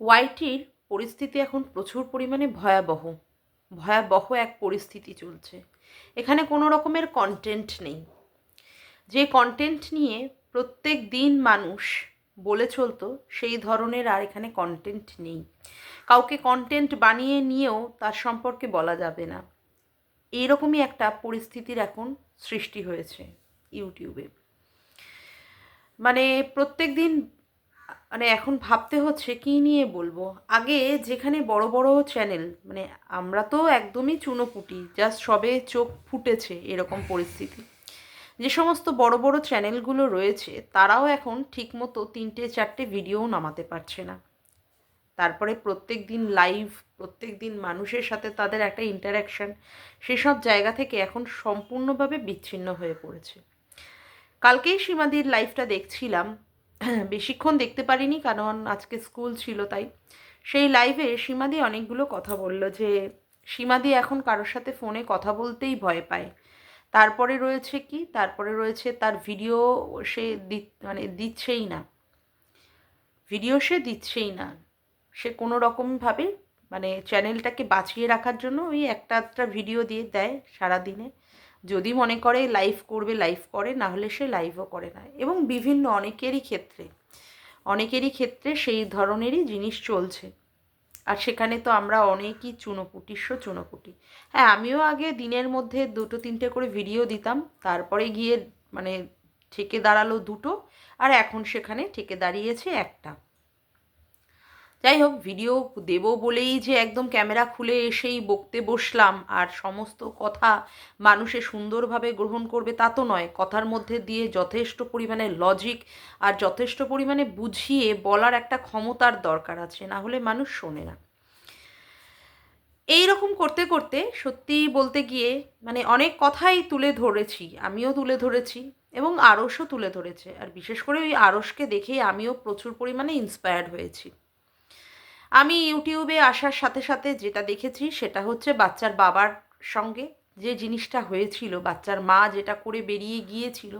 ওয়াইটির পরিস্থিতি এখন প্রচুর পরিমাণে ভয়াবহ। ভয়াবহ এক পরিস্থিতি চলছে। এখানে কোনো রকমের কন্টেন্ট নেই। যে কন্টেন্ট নিয়ে প্রত্যেক দিন মানুষ বলে চলতো, সেই ধরনের আর এখানে কন্টেন্ট নেই। কাউকে কন্টেন্ট বানিয়ে নিয়েও তার সম্পর্কে বলা যাবে না। এইরকমই একটা পরিস্থিতির এখন সৃষ্টি হয়েছে ইউটিউবে। মানে প্রত্যেক দিন মানে এখন ভাবতে হচ্ছে কী নিয়ে বলব? আগে যেখানে বড় বড় চ্যানেল মানে আমরা তো একদমই চুনোপুটি জাস্ট সবে চোখ ফুটেছে এরকম পরিস্থিতি। যে সমস্ত বড় বড় চ্যানেলগুলো রয়েছে, তারাও এখন ঠিকমতো তিনটে, চারটে ভিডিও নামাতে পারছে না। তারপরে প্রত্যেক দিন লাইভ প্রত্যেক দিন মানুষের সাথে তাদের একটা ইন্টারাকশান সেসব জায়গা থেকে এখন সম্পূর্ণভাবে বিচ্ছিন্ন হয়ে পড়েছে। কালকেই সীমাদির লাইভটা দেখছিলাম বেশিক্ষণ দেখতে পারিনি, কারণ আজকে স্কুল ছিল তাই। সেই লাইভে সীমাদি অনেকগুলো কথা বলল যে, সীমাদি এখন কারোর সাথে ফোনে কথা বলতেই ভয় পায়। তারপরে রয়েছে কি? তারপরে রয়েছে তার ভিডিও সে দি মানে দিচ্ছেই না। ভিডিও সে দিচ্ছেই না। সে কোনো রকমভাবে মানে চ্যানেলটাকে বাঁচিয়ে রাখার জন্য ওই একটা একটা ভিডিও দিয়ে দেয় সারাদিনে। যদি মনে করে লাইভ করবে লাইভ করে, না হলে সে লাইভও করে না। এবং বিভিন্ন অনেকেরই ক্ষেত্রে অনেকেরই ক্ষেত্রে সেই ধরনেরই জিনিস চলছে। আর সেখানে তো আমরা অনেকই চুনোপুটিস্ব চুনোপুটি। হ্যাঁ আমিও আগে দিনের মধ্যে দুটো, তিনটে করে ভিডিও দিতাম। তারপরে গিয়ে মানে ঠেকে দাঁড়াল দুটো, আর এখন সেখানে ঠেকে দাঁড়িয়েছে একটা। যাই হোক ভিডিও দেব বলেই যে একদম ক্যামেরা খুলে এসেই বকতে বসলাম। আর সমস্ত কথা মানুষে সুন্দরভাবে গ্রহণ করবে তা তো নয়। কথার মধ্যে দিয়ে যথেষ্ট পরিমাণে লজিক আর যথেষ্ট পরিমাণে বুঝিয়ে বলার একটা ক্ষমতার দরকার আছে, না হলে মানুষ শোনে না। এই রকম করতে করতে সত্যি বলতে গিয়ে মানে অনেক কথাই তুলে ধরেছি, আমিও তুলে ধরেছি এবং আরসও তুলে ধরেছে। আর বিশেষ করে ওই আরসকে দেখেই আমিও প্রচুর পরিমাণে ইন্সপায়ার্ড হয়েছি। আমি ইউটিউবে আসার সাথে সাথে যেটা দেখেছি সেটা হচ্ছে বাচ্চার বাবার সঙ্গে যে জিনিসটা হয়েছিল, বাচ্চার মা যেটা করে বেরিয়ে গিয়েছিল,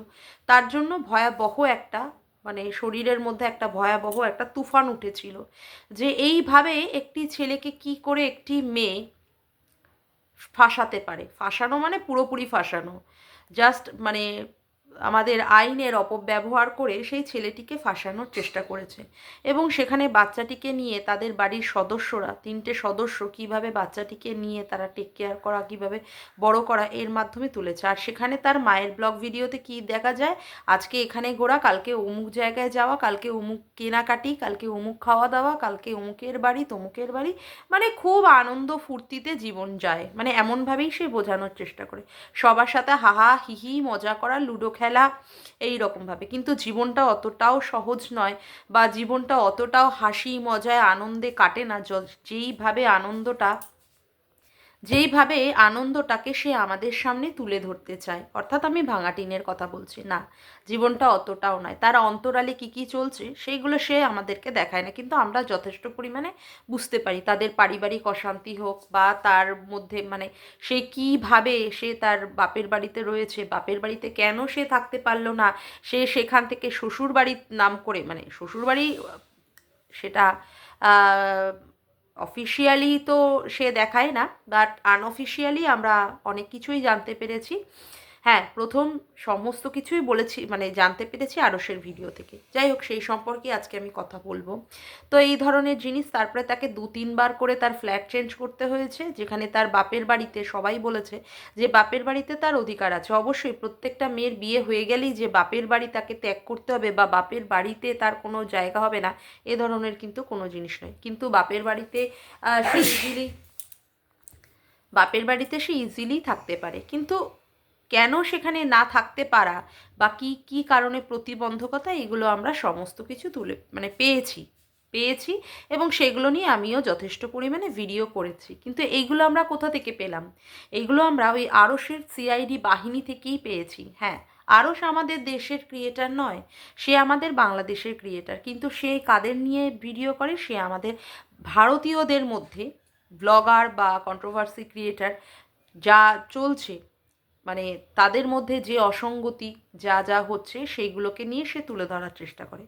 তার জন্য ভয়াবহ একটা মানে শরীরের মধ্যে একটা ভয়াবহ একটা তুফান উঠেছিল যে এইভাবে একটি ছেলেকে কি করে একটি মেয়ে ফাঁসাতে পারে। ফাঁসানো মানে পুরোপুরি ফাঁসানো। জাস্ট মানে আমাদের আইনের অপব্যবহার করে সেই ছেলেটিকে ফাঁসানোর চেষ্টা করেছে। এবং সেখানে বাচ্চাটিকে নিয়ে তাদের বাড়ির সদস্যরা, তিনটে সদস্য কীভাবে বাচ্চাটিকে নিয়ে তারা টেক কেয়ার করা, কীভাবে বড় করা, এর মাধ্যমে তুলেছে। আর সেখানে তার মায়ের ব্লগ ভিডিওতে কি দেখা যায়? আজকে এখানে ঘোরা, কালকে অমুক জায়গায় যাওয়া, কালকে অমুক কেনাকাটি, কালকে অমুক খাওয়া দাওয়া কালকে অমুকের বাড়ি, তমুকের বাড়ি। মানে খুব আনন্দ ফুর্তিতে জীবন যায়। মানে এমনভাবেই সে বোঝানোর চেষ্টা করে। সবার সাথে হাহা, হিহি, মজা করা, লুডো খেলা খেলা এই রকমভাবে কিন্তু জীবনটা অতটাও সহজ নয় বা জীবনটা অতটাও হাসি, মজায়, আনন্দে কাটে না। যেইভাবে আনন্দটা যেইভাবে আনন্দটাকে সে আমাদের সামনে তুলে ধরতে চায়। অর্থাৎ আমি ভাঙাটিনের কথা বলছি। না, জীবনটা অতটাও নয়। তার অন্তরালে কী কী চলছে, সেইগুলো সে আমাদেরকে দেখায় না। কিন্তু আমরা যথেষ্ট পরিমাণে বুঝতে পারি। তাদের পারিবারিক অশান্তি হোক বা তার মধ্যে মানে সে কীভাবে সে তার বাপের বাড়িতে রয়েছে, বাপের বাড়িতে কেন সে থাকতে পারল না, সে সেখান থেকে শ্বশুর বাড়ির নাম করে মানে শ্বশুর বাড়ি সেটা অফিসিয়ালি তো সে দেখায় না বাট আনঅফিসিয়ালি আমরা অনেক কিছুই জানতে পেরেছি। হ্যাঁ প্রথম সমস্ত কিছুই বলেছি মানে জানতে পেরেছি আরসের ভিডিও থেকে। যাই হোক, সেই সম্পর্কে আজকে আমি কথা বলব। তো এই ধরনের জিনিস তারপরে তাকে দু, তিনবার করে তার ফ্ল্যাট চেঞ্জ করতে হয়েছে, যেখানে তার বাপের বাড়িতে সবাই বলেছে যে বাপের বাড়িতে তার অধিকার আছে। অবশ্যই প্রত্যেকটা মেয়ের বিয়ে হয়ে গেলেই যে বাপের বাড়ি তাকে ত্যাগ করতে হবে বা বাপের বাড়িতে তার কোনো জায়গা হবে না, এ ধরনের কিন্তু কোনো জিনিস নয়। কিন্তু বাপের বাড়িতে সে ইজিলি বাপের বাড়িতে সে ইজিলি থাকতে পারে। কিন্তু কেন সেখানে না থাকতে পারা বা কী কী কারণে প্রতিবন্ধকতা, এগুলো আমরা সমস্ত কিছু তুলে মানে পেয়েছি পেয়েছি এবং সেগুলো নিয়ে আমিও যথেষ্ট পরিমাণে ভিডিও করেছি। কিন্তু এইগুলো আমরা কোথা থেকে পেলাম? এইগুলো আমরা ওই আরসের সিআইডি বাহিনী থেকেই পেয়েছি। হ্যাঁ আরস আমাদের দেশের ক্রিয়েটার নয়, সে আমাদের বাংলাদেশের ক্রিয়েটার কিন্তু সে কাদের নিয়ে ভিডিও করে? সে আমাদের ভারতীয়দের মধ্যে ব্লগার বা কন্ট্রোভার্সি ক্রিয়েটার যা চলছে মানে তাদের মধ্যে যে অসঙ্গতি যা যা হচ্ছে সেইগুলোকে নিয়ে সে তুলে ধরার চেষ্টা করে।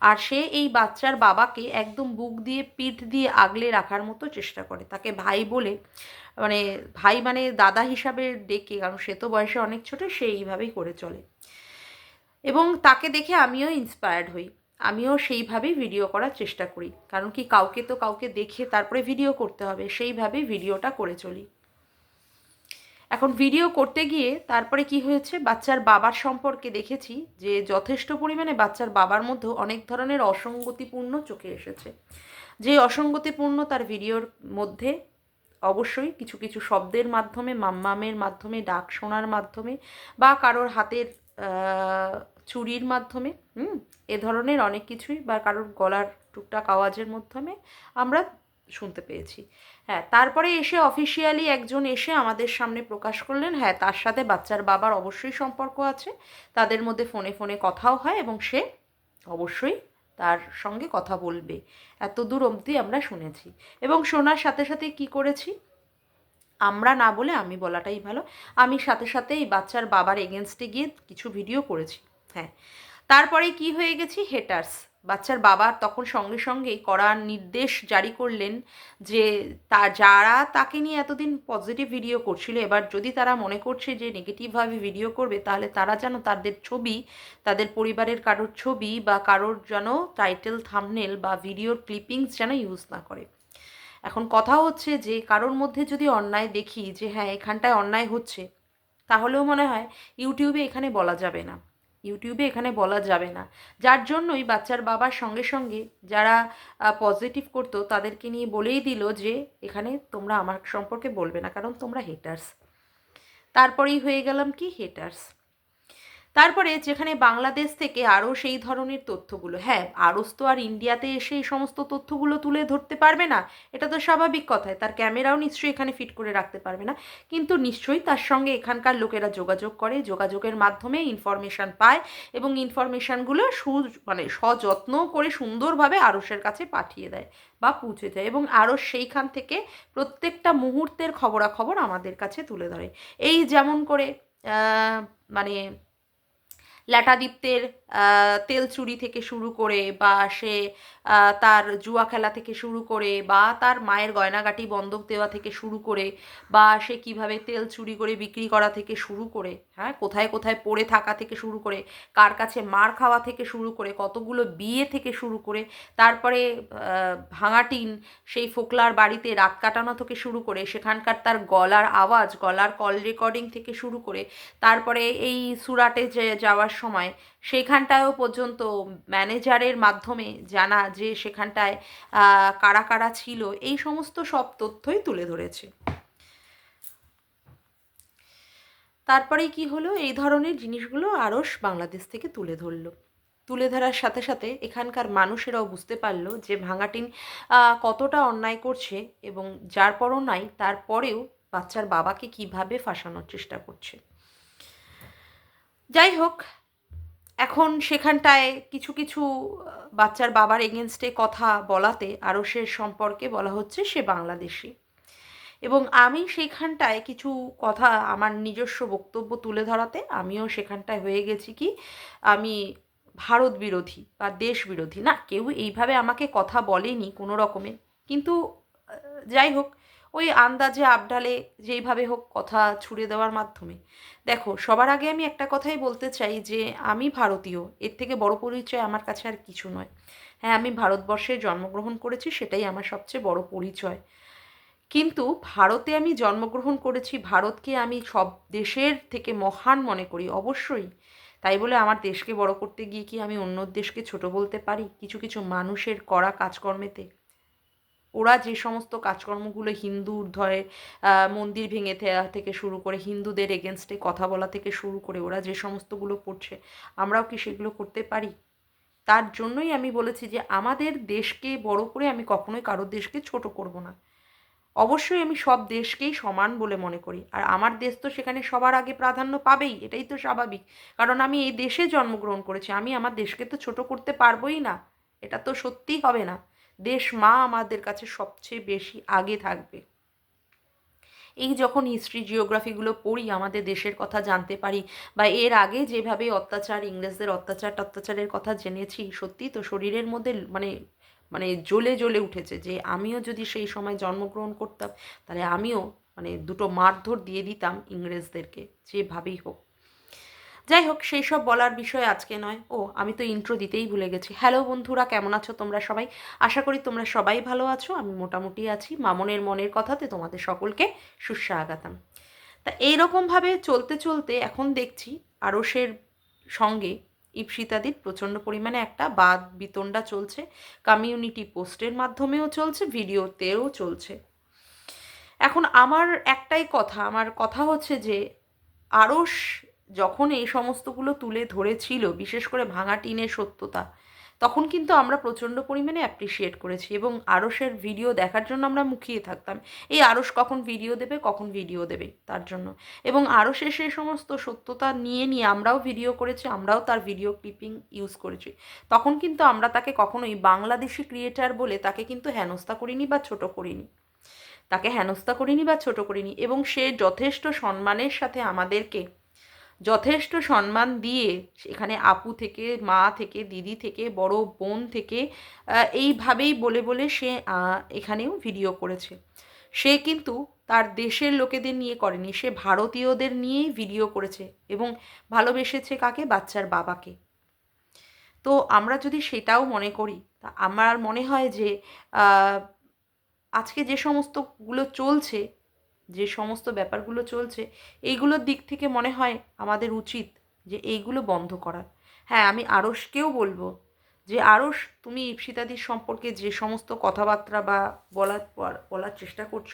আর সে এই বাচ্চার বাবাকে একদম বুক দিয়ে, পিঠ দিয়ে আগলে রাখার মতো চেষ্টা করে। তাকে ভাই বলে মানে ভাই মানে দাদা হিসাবে ডেকে, কারণ সে তো বয়সে অনেক ছোট, সে এইভাবেই করে চলে। এবং তাকে দেখে আমিও ইন্সপায়ার্ড হই। আমিও সেইভাবেই ভিডিও করার চেষ্টা করি। কারণ কি, কাউকে তো কাউকে দেখে তারপরে ভিডিও করতে হবে। সেইভাবেই ভিডিওটা করে চলি। এখন ভিডিও করতে গিয়ে তারপরে কি হয়েছে? বাচ্চার বাবার সম্পর্কে দেখেছি যে যথেষ্ট পরিমাণে বাচ্চার বাবার মধ্যেও অনেক ধরনের অসঙ্গতিপূর্ণ চোখে এসেছে। যে অসঙ্গতিপূর্ণ তার ভিডিওর মধ্যে অবশ্যই কিছু কিছু শব্দের মাধ্যমে, মাম্মামের মাধ্যমে, ডাক শোনার মাধ্যমে বা কারোর হাতের চুরির মাধ্যমে, হুম, এ ধরনের অনেক কিছুই বা কারোর গলার টুকটাক আওয়াজের মাধ্যমে আমরা শুনতে পেয়েছি। হ্যাঁ তারপরে এসে অফিসিয়ালি একজন এসে আমাদের সামনে প্রকাশ করলেন। হ্যাঁ তার সাথে বাচ্চার বাবার অবশ্যই সম্পর্ক আছে। তাদের মধ্যে ফোনে ফোনে কথাও হয় এবং সে অবশ্যই তার সঙ্গে কথা বলবে। এত দূর অবধি আমরা শুনেছি। এবং শোনার সাথে সাথে কি করেছি? আমরা না বলে আমি বলাটাই ভালো। আমি সাথে সাথে এই বাচ্চার বাবার এগেনস্টে গিয়ে কিছু ভিডিও করেছি। হ্যাঁ তারপরে কি হয়ে গেছি? হেটার্স বাচ্চার বাবা তখন সঙ্গে সঙ্গেই করার নির্দেশ জারি করলেন যে তা, যারা তাকে নিয়ে এতদিন পজিটিভ ভিডিও করছিল, এবার যদি তারা মনে করছে যে নেগেটিভভাবে ভিডিও করবে, তাহলে তারা যেন তাদের ছবি, তাদের পরিবারের কারোর ছবি বা কারোর যেন টাইটেল থামনেল বা ভিডিওর ক্লিপিংস যেন ইউজ না করে। এখন কথা হচ্ছে যে কারোর মধ্যে যদি অন্যায় দেখি যে হ্যাঁ এখানটায় অন্যায় হচ্ছে, তাহলেও মনে হয় ইউটিউবে এখানে বলা যাবে না। ইউটিউবে এখানে বলা যাবে না। যার জন্যই বাচ্চার বাবার সঙ্গে সঙ্গে যারা পজিটিভ করতো তাদেরকে নিয়ে বলেই দিল যে, এখানে তোমরা আমার সম্পর্কে বলবে না, কারণ তোমরা হেটার্স তারপরেই হয়ে গেলাম কি? হেটার্স তারপরে যেখানে বাংলাদেশ থেকে আরও সেই ধরনের তথ্যগুলো হ্যাঁ আরস তো আর ইন্ডিয়াতে এসে এই সমস্ত তথ্যগুলো তুলে ধরতে পারবে না, এটা তো স্বাভাবিক কথায় তার ক্যামেরাও নিশ্চয়ই এখানে ফিট করে রাখতে পারবে না। কিন্তু নিশ্চয়ই তার সঙ্গে এখানকার লোকেরা যোগাযোগ করে, যোগাযোগের মাধ্যমে ইনফরমেশান পায় এবং ইনফরমেশানগুলো সু মানে সযত্ন করে সুন্দরভাবে আরসের কাছে পাঠিয়ে দেয় বা পৌঁছে যায় এবং আরও সেইখান থেকে প্রত্যেকটা মুহূর্তের খবরাখবর আমাদের কাছে তুলে ধরে। এই যেমন করে মানে ল্যাটাদীপ্তের তেল চুরি থেকে শুরু করে বা সে তার জুয়া খেলা থেকে শুরু করে বা তার মায়ের গয়নাগাটি বন্ধক দেওয়া থেকে শুরু করে বা সে কীভাবে তেল চুরি করে বিক্রি করা থেকে শুরু করে হ্যাঁ কোথায় কোথায় পড়ে থাকা থেকে শুরু করে, কার কাছে মার খাওয়া থেকে শুরু করে, কতগুলো বিয়ে থেকে শুরু করে, তারপরে ভাঙাটিন সেই ফোকলার বাড়িতে রাত কাটানো থেকে শুরু করে, সেখানকার তার গলার আওয়াজ, গলার কল রেকর্ডিং থেকে শুরু করে, তারপরে এই সুরাটে যে যাওয়ার সময় সেখানটায়ও পর্যন্ত ম্যানেজারের মাধ্যমে জানা যে সেখানটায় কারা কারা ছিল, এই সমস্ত সব তথ্যই তুলে ধরেছে। তারপরে কি হলো? এই ধরনের জিনিসগুলো আরস বাংলাদেশ থেকে তুলে ধরলো। তুলে ধরার সাথে সাথে এখানকার মানুষেরাও বুঝতে পারল যে ভাঙাটিন কতটা অন্যায় করছে এবং যার পরও নাই তারপরেও বাচ্চার বাবাকে কীভাবে ফাঁসানোর চেষ্টা করছে। যাই হোক এখন সেখানটায় কিছু কিছু বাচ্চার বাবার এগেনস্টে কথা বলাতে আরও সে সম্পর্কে বলা হচ্ছে সে বাংলাদেশি। এবং আমি সেইখানটায় কিছু কথা আমার নিজস্ব বক্তব্য তুলে ধরাতে আমিও সেখানটায় হয়ে গেছি কি, আমি ভারত বিরোধী বা দেশ বিরোধী, না, কেউ এইভাবে আমাকে কথা বলেনি কোনো রকমে। কিন্তু যাই হোক ওই আন্দাজে আবডালে যেইভাবে হোক কথা ছুড়ে দেওয়ার মাধ্যমে। দেখো, সবার আগে আমি একটা কথাই বলতে চাই যে, আমি ভারতীয়, এর থেকে বড় পরিচয় আমার কাছে আর কিছু নয়। হ্যাঁ আমি ভারতবর্ষে জন্মগ্রহণ করেছি, সেটাই আমার সবচেয়ে বড় পরিচয়। কিন্তু ভারতে আমি জন্মগ্রহণ করেছি, ভারতকে আমি সব দেশের থেকে মহান মনে করি, অবশ্যই। তাই বলে আমার দেশকে বড় করতে গিয়ে কি আমি অন্য দেশকে ছোট বলতে পারি? কিছু কিছু মানুষের করা কাজকর্মেতে। ওরা যে সমস্ত কাজকর্মগুলো হিন্দুর ধরে মন্দির ভেঙে থেকে শুরু করে হিন্দুদের এগেনস্টে কথা বলা থেকে শুরু করে ওরা যে সমস্তগুলো করছে, আমরাও কি সেগুলো করতে পারি? তার জন্যই আমি বলেছি যে আমাদের দেশকে বড় করে আমি কখনোই কারোর দেশকে ছোট করব না। অবশ্যই আমি সব দেশকেই সমান বলে মনে করি, আর আমার দেশ তো সেখানে সবার আগে প্রাধান্য পাবেই, এটাই তো স্বাভাবিক। কারণ আমি এই দেশে জন্মগ্রহণ করেছি, আমি আমার দেশকে তো ছোট করতে পারবোই না, এটা তো সত্যিই হবে না। দেশ মা আমাদের কাছে সবচেয়ে বেশি আগে থাকবে। এই যখন হিস্ট্রি জিওগ্রাফিগুলো পড়ি, আমাদের দেশের কথা জানতে পারি বা এর আগে যেভাবে অত্যাচার, ইংরেজদের অত্যাচার অত্যাচারের কথা জেনেছি, সত্যি তো শরীরের মধ্যে মানে মানে জ্বলে জ্বলে উঠেছে যে আমিও যদি সেই সময় জন্মগ্রহণ করতাম, তাহলে আমিও মানে দুটো মারধর দিয়ে দিতাম ইংরেজদেরকে, যেভাবেই হোক। যাই হোক সেই সব বলার বিষয় আজকে নয়। ও, আমি তো ইন্ট্রো দিতেই ভুলে গেছি। হ্যালো বন্ধুরা, কেমন আছো তোমরা সবাই? আশা করি তোমরা সবাই ভালো আছো। আমি মোটামুটি আছি। মামনের মনের কথাতে তোমাদের সকলকে সুস্বাগতম। তা এইরকমভাবে চলতে চলতে এখন দেখছি আরসের সঙ্গে ইপসিতাদির প্রচণ্ড পরিমাণে একটা বাদ বিতণ্ডা চলছে। কমিউনিটি পোস্টের মাধ্যমেও চলছে, ভিডিওতেও চলছে। এখন আমার একটাই কথা, আমার কথা হচ্ছে যে আরস যখন এই সমস্তগুলো তুলে ধরেছিল, বিশেষ করে ভাঙা টিনের সত্যতা, তখন কিন্তু আমরা প্রচণ্ড পরিমাণে অ্যাপ্রিসিয়েট করেছি এবং আরসের ভিডিও দেখার জন্য আমরা মুখিয়ে থাকতাম। এই আরস কখন ভিডিও দেবে, কখন ভিডিও দেবে তার জন্য। এবং আরসের সেই সমস্ত সত্যতা নিয়ে নিয়ে আমরাও ভিডিও করেছি, আমরাও তার ভিডিও ক্লিপিং ইউজ করেছি। তখন কিন্তু আমরা তাকে কখনোই বাংলাদেশি ক্রিয়েটার বলে তাকে কিন্তু হেনস্থা করিনি বা ছোট করিনি। তাকে হেনস্থা করিনি বা ছোট করিনি এবং সে যথেষ্ট সম্মানের সাথে আমাদেরকে যথেষ্ট সম্মান দিয়ে এখানে আপু থেকে, মা থেকে, দিদি থেকে, বড় বোন থেকে এইভাবেই বলে বলে সে এখানেও ভিডিও করেছে। সে কিন্তু তার দেশের লোকেদের নিয়ে করেনি, সে ভারতীয়দের নিয়েই ভিডিও করেছে এবং ভালোবেসেছে কাকে? বাচ্চার বাবাকে। তো আমরা যদি সেটাও মনে করি, তা আমার মনে হয় যে আজকে যে সমস্তগুলো চলছে যে সমস্ত ব্যাপারগুলো চলছে, এইগুলোর দিক থেকে মনে হয় আমাদের উচিত যে এইগুলো বন্ধ করার হ্যাঁ আমি আরসকেও বলব যে আরস তুমি ইপসিতাদির সম্পর্কে যে সমস্ত কথাবার্তা বা বলার বলার চেষ্টা করছ,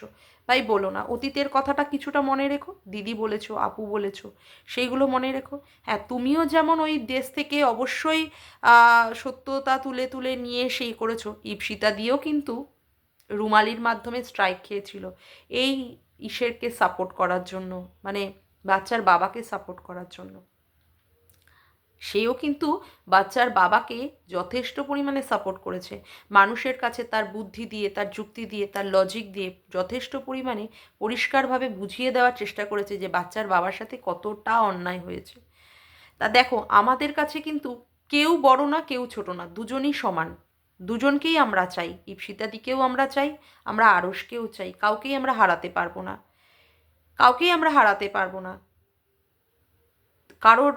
তাই বলো না। অতীতের কথাটা কিছুটা মনে রেখো। দিদি বলেছ, আপু বলেছ, সেইগুলো মনে রেখো। হ্যাঁ তুমিও যেমন ওই দেশ থেকে অবশ্যই সত্যতা তুলে তুলে নিয়ে সেই করেছ। ইপসিতা কিন্তু রুমালির মাধ্যমে স্ট্রাইক খেয়েছিল। এই ইসেরকে সাপোর্ট করার জন্য মানে বাচ্চার বাবাকে সাপোর্ট করার জন্য। সেও কিন্তু বাচ্চার বাবাকে যথেষ্ট পরিমাণে সাপোর্ট করেছে। মানুষের কাছে তার বুদ্ধি দিয়ে, তার যুক্তি দিয়ে, তার লজিক দিয়ে যথেষ্ট পরিমাণে পরিষ্কারভাবে বুঝিয়ে দেওয়ার চেষ্টা করেছে যে বাচ্চার বাবার সাথে কতটা অন্যায় হয়েছে। তা দেখো, আমাদের কাছে কিন্তু কেউ বড় না, কেউ ছোট না, দুজনই সমান। দুজনকেই আমরা চাই, ইপসিতাদিকেও আমরা চাই, আমরা আরসকেও চাই, কাউকেই আমরা হারাতে পারব না। কাউকেই আমরা হারাতে পারব না। কারোর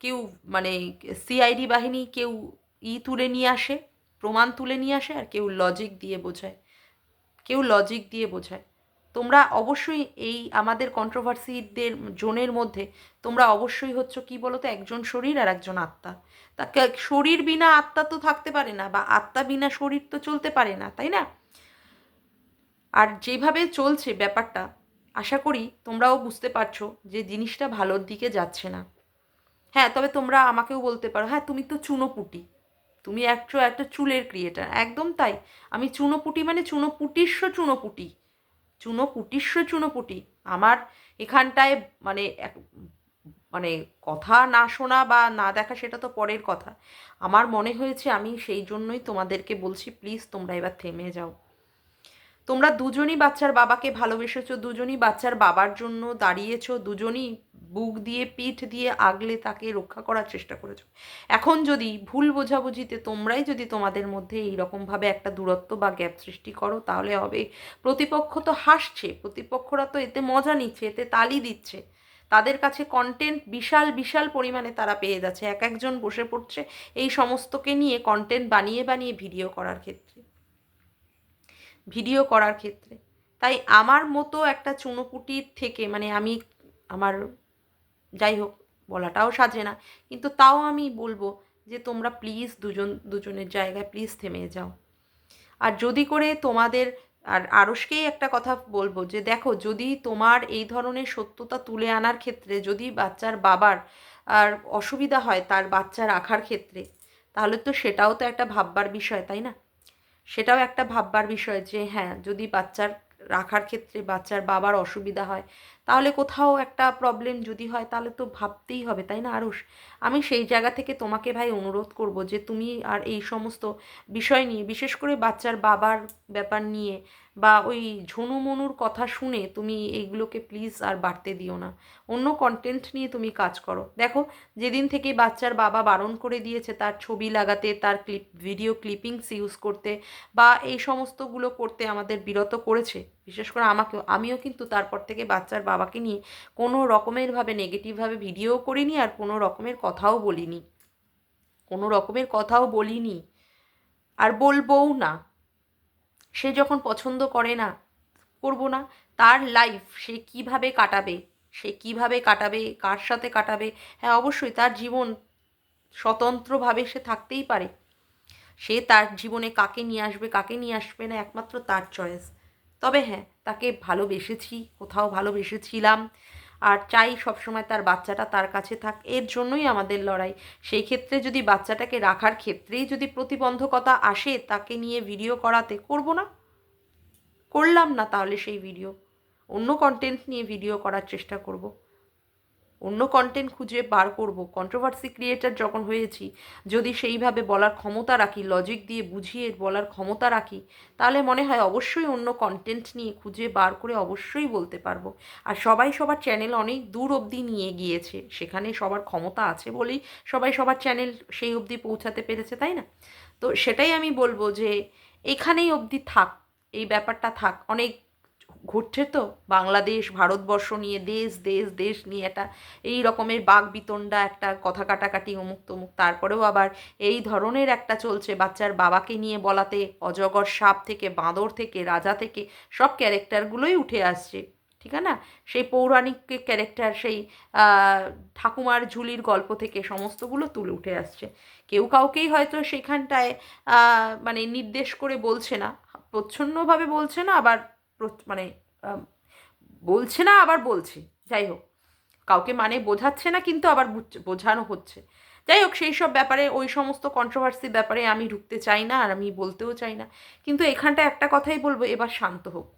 কেউ মানে সিআইডি বাহিনী কেউ ই তুলে নিয়ে আসে, প্রমাণ তুলে নিয়ে আসে আর কেউ লজিক দিয়ে বোঝায়, কেউ লজিক দিয়ে বোঝায়। তোমরা অবশ্যই এই আমাদের কন্ট্রোভার্সিদের জোনের মধ্যে তোমরা অবশ্যই হচ্ছ কি বলো তো একজন শরীর আর একজন আত্মা। তা শরীর বিনা আত্মা তো থাকতে পারে না বা আত্মা বিনা শরীর তো চলতে পারে না, তাই না? আর যেভাবে চলছে ব্যাপারটা, আশা করি তোমরাও বুঝতে পারছ যে জিনিসটা ভালোর দিকে যাচ্ছে না। হ্যাঁ তবে তোমরা আমাকেও বলতে পারো হ্যাঁ তুমি তো চুনোপুটি। তুমি একটু একটা চুলের ক্রিয়েটার একদম তাই। আমি চুনোপুটি মানে চুনোপুটিস্ব চুনোপুটি। চুনোপুটিস্ব চুনোপুটি। আমার এখানটায় মানে এক মানে কথা না শোনা বা না দেখা সেটা তো পরের কথা। আমার মনে হয়েছে আমি সেই জন্যই তোমাদেরকে বলছি, প্লিজ তোমরা এবার থেমে যাও। তোমরা দুজনই বাচ্চার বাবাকে ভালোবেসেছো, দুজনই বাচ্চার বাবার জন্য দাঁড়িয়েছো, দুজনই বুক দিয়ে, পিঠ দিয়ে আগলে তাকে রক্ষা করার চেষ্টা করেছ। এখন যদি ভুল বোঝাবুঝিতে তোমরাই যদি তোমাদের মধ্যে এইরকমভাবে একটা দূরত্ব বা গ্যাপ সৃষ্টি করো, তাহলে হবে। প্রতিপক্ষ তো হাসছে, প্রতিপক্ষরা তো এতে মজা নিচ্ছে, এতে তালি দিচ্ছে। তাদের কাছে কন্টেন্ট বিশাল বিশাল পরিমাণে তারা পেয়ে যাচ্ছে। এক একজন বসে পড়ছে এই সমস্তকে নিয়ে কন্টেন্ট বানিয়ে বানিয়ে ভিডিও করার ক্ষেত্রে। ভিডিও করার ক্ষেত্রে। তাই আমার মতো একটা চুনোপুটির থেকে মানে আমি আমার যাই হোক, বলাটাও সাজে না, কিন্তু তাও আমি বলব যে তোমরা প্লিজ দুজন, দুজনের জায়গায় প্লিজ থেমে যাও। আর যদি করে তোমাদের, আর আরসকেই একটা কথা বলব যে দেখো, যদি তোমার এই ধরনের সত্যতা তুলে আনার ক্ষেত্রে, যদি বাচ্চার বাবার আর অসুবিধা হয় তার বাচ্চা রাখার ক্ষেত্রে, তাহলে তো সেটাও তো একটা ভাববার বিষয়, তাই না? সেটাও একটা ভাববার বিষয় যে হ্যাঁ যদি বাচ্চার রাখার ক্ষেত্রে বাচ্চার বাবার অসুবিধা হয়, তাহলে কোথাও একটা প্রবলেম যদি হয়, তাহলে তো ভাবতেই হবে, তাই না, আরুষ? আমি সেই জায়গা থেকে তোমাকে ভাই অনুরোধ করব যে, তুমি আর এই সমস্ত বিষয় নিয়ে, বিশেষ করে বাচ্চার বাবার ব্যাপার নিয়ে বা ওই ঝনু মনুর কথা শুনে তুমি এইগুলোকে প্লিজ আর বাড়তে দিও না। অন্য কন্টেন্ট নিয়ে তুমি কাজ করো। দেখো, যেদিন থেকে বাচ্চার বাবা বারণ করে দিয়েছে তার ছবি লাগাতে, তার ক্লিপ ভিডিও ক্লিপিংস ইউজ করতে বা এই সমস্তগুলো করতে আমাদের বিরত করেছে, বিশেষ করে আমাকেও, আমিও কিন্তু তারপর থেকে বাচ্চার বাবাকে নিয়ে কোনো রকমেরভাবে নেগেটিভভাবে ভিডিও করিনি আর কোনো রকমের কথাও বলিনি। কোনো রকমের কথাও বলিনি। আর বলবও না। সে যখন পছন্দ করে না, করব না, তার লাইফ সে কীভাবে কাটাবে? সে কীভাবে কাটাবে? কার সাথে কাটাবে? হ্যাঁ অবশ্যই তার জীবন স্বতন্ত্রভাবে সে থাকতেই পারে। সে তার জীবনে কাকে নিয়ে আসবে, কাকে নিয়ে আসবে না, একমাত্র তার চয়েস তবে হ্যাঁ তাকে ভালোবেসেছি, কোথাও ভালোবেসেছিলাম। আর চাই সবসময় তার বাচ্চাটা তার কাছে থাক। এর জন্যই আমাদের লড়াই। সেই ক্ষেত্রে যদি বাচ্চাটাকে রাখার ক্ষেত্রেই যদি প্রতিবন্ধকতা আসে, তাকে নিয়ে ভিডিও করাতে করব না? করলাম না তাহলে সেই ভিডিও অন্য কন্টেন্ট নিয়ে ভিডিও করার চেষ্টা করব। অন্য কন্টেন্ট খুঁজে বার করব। কন্ট্রোভার্সি ক্রিয়েটার যখন হয়েছি, যদি সেইভাবে বলার ক্ষমতা রাখি লজিক দিয়ে বুঝিয়ে বলার ক্ষমতা রাখি, তাহলে মনে হয় অবশ্যই অন্য কন্টেন্ট নিয়ে খুঁজে বার করে অবশ্যই বলতে পারব। আর সবাই সবার চ্যানেল অনেক দূর অবধি নিয়ে গিয়েছে, সেখানে সবার ক্ষমতা আছে বলেই সবাই সবার চ্যানেল সেই অবধি পৌঁছাতে পেরেছে, তাই না? তো সেটাই আমি বলব যে, এখানেই অবধি থাক, এই ব্যাপারটা থাক। অনেক ঘটছে তো? বাংলাদেশ, ভারতবর্ষ নিয়ে, দেশ দেশ দেশ নিয়ে একটা এই রকমের বাঘ বিতণ্ডা একটা কথা কাটাকাটি অমুক তমুক। তারপরেও আবার এই ধরনের একটা চলছে। বাচ্চার বাবাকে নিয়ে বলাতে, অজগর সাপ থেকে, বাঁদর থেকে, রাজা থেকে সব ক্যারেক্টারগুলোই উঠে আসছে। ঠিক না? সেই পৌরাণিক ক্যারেক্টার সেই ঠাকুমার ঝুলির গল্প থেকে সমস্তগুলো তুলে উঠে আসছে। কেউ কাউকেই হয়তো সেখানটায় মানে নির্দেশ করে বলছে না। প্রচ্ছন্নভাবে বলছে না, আবার মানে বলছে না, আবার বলছে। যাই হোক, কাউকে মানে বোঝাচ্ছে না, কিন্তু আবার বোঝানো হচ্ছে। যাই হোক, সেই সব ব্যাপারে, ওই সমস্ত কন্ট্রোভার্সির ব্যাপারে আমি ঢুকতে চাই না, আর আমি বলতেও চাই না। কিন্তু এখানটা একটা কথাই বলব, এবার শান্ত হোক।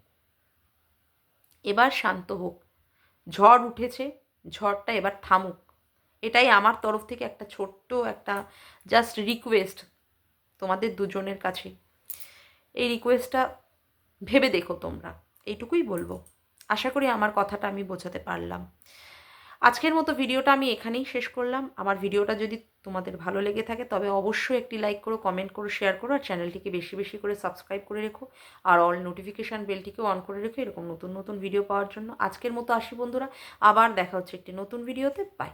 এবার শান্ত হোক। ঝড় উঠেছে, ঝড়টা এবার থামুক। এটাই আমার তরফ থেকে একটা ছোট্ট একটা জাস্ট রিকোয়েস্ট তোমাদের দুজনের কাছে। এই রিকোয়েস্টটা ভেবে দেখো তোমরা। এইটুকুই বলব। আশা করি আমার কথাটা আমি বোঝাতে পারলাম। আজকের মতো ভিডিওটা আমি এখানেই শেষ করলাম। আমার ভিডিওটা যদি তোমাদের ভালো লেগে থাকে, তবে অবশ্যই একটি লাইক করো, কমেন্ট করো, শেয়ার করো, আর চ্যানেলটিকে বেশি বেশি করে সাবস্ক্রাইব করে রেখো। আর অল নোটিফিকেশান বেলটিকেও অন করে রেখো, এরকম নতুন নতুন ভিডিও পাওয়ার জন্য। আজকের মতো আসি বন্ধুরা, আবার দেখা হচ্ছে একটি নতুন ভিডিওতে। বাই।